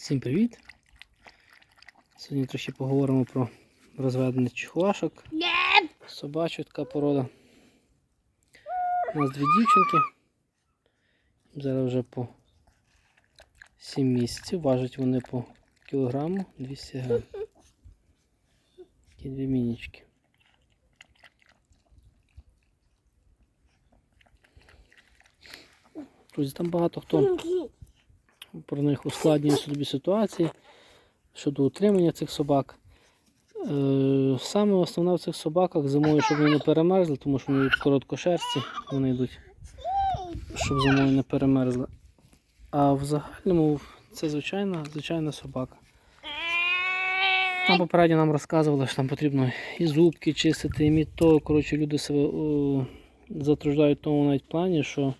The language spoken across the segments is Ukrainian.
Всім привіт! Сьогодні трохи поговоримо про розведення чихуашок. Собача така порода. У нас дві дівчинки. Зараз вже по 7 місяців. Важать вони по кілограму 200 грам. Такі дві мінічки. Друзі, там багато хто про них ускладнює собі ситуації щодо утримання цих собак. Е, Саме основне в цих собаках зимою, щоб вони не перемерзли, тому що вони короткошерсті, вони йдуть, щоб зимою не перемерзли. А в загальному це звичайна, звичайна собака. Там попередньо нам розказували, що там потрібно і зубки чистити, і міто. Коротше, люди себе о, затруждають в тому навіть плані, що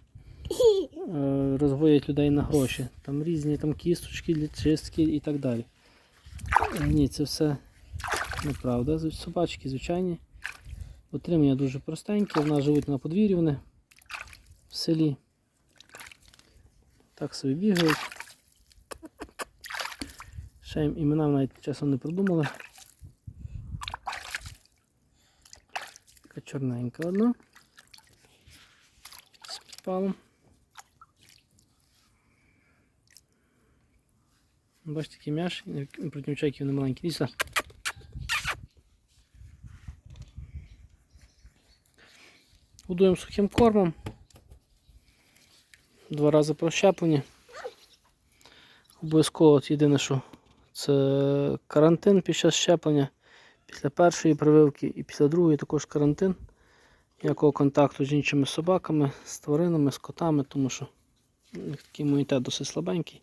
розводять людей на гроші. Там різні там кісточки для чистки і так далі. Е, Ні, це все неправда. Собачки звичайні. Отримання дуже простеньке. В нас живуть на подвір'ї вони в селі. Так собі бігають. Ще їм імена навіть часом не придумали. Така чорненька одна. З. Бачите, такий м'яш, проти чайки вони маленькі. Дійсно. Годуємо сухим кормом. Два рази прощеплені. Обов'язково єдине, що це карантин під час щеплення. Після першої прививки і після другої також карантин. Ніякого контакту з іншими собаками, з тваринами, з котами, тому що такий імунітет досить слабенький.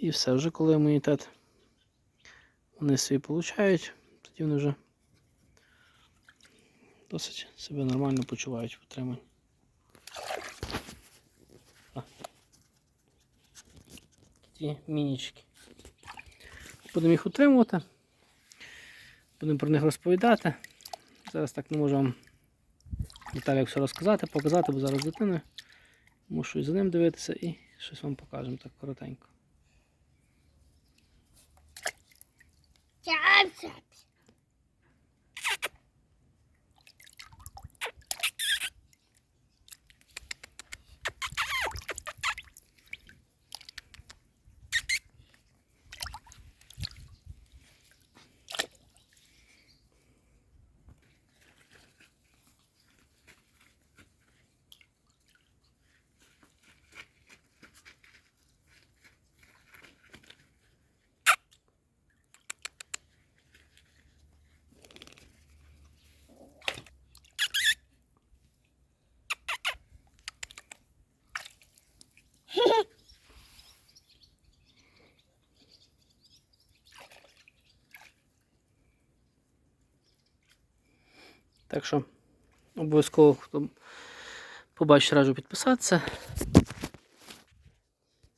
І все, вже коли імунітет вони свій получають, тоді вони вже досить себе нормально почувають в утриманні. А. Ті мінічки. Будемо їх утримувати. Будемо про них розповідати. Зараз так не можу вам деталі все розказати, показати, бо зараз дитиною. Мушу і за ним дивитися і щось вам покажемо так коротенько. concepts Так що обов'язково, хто побачить, раджу підписатися.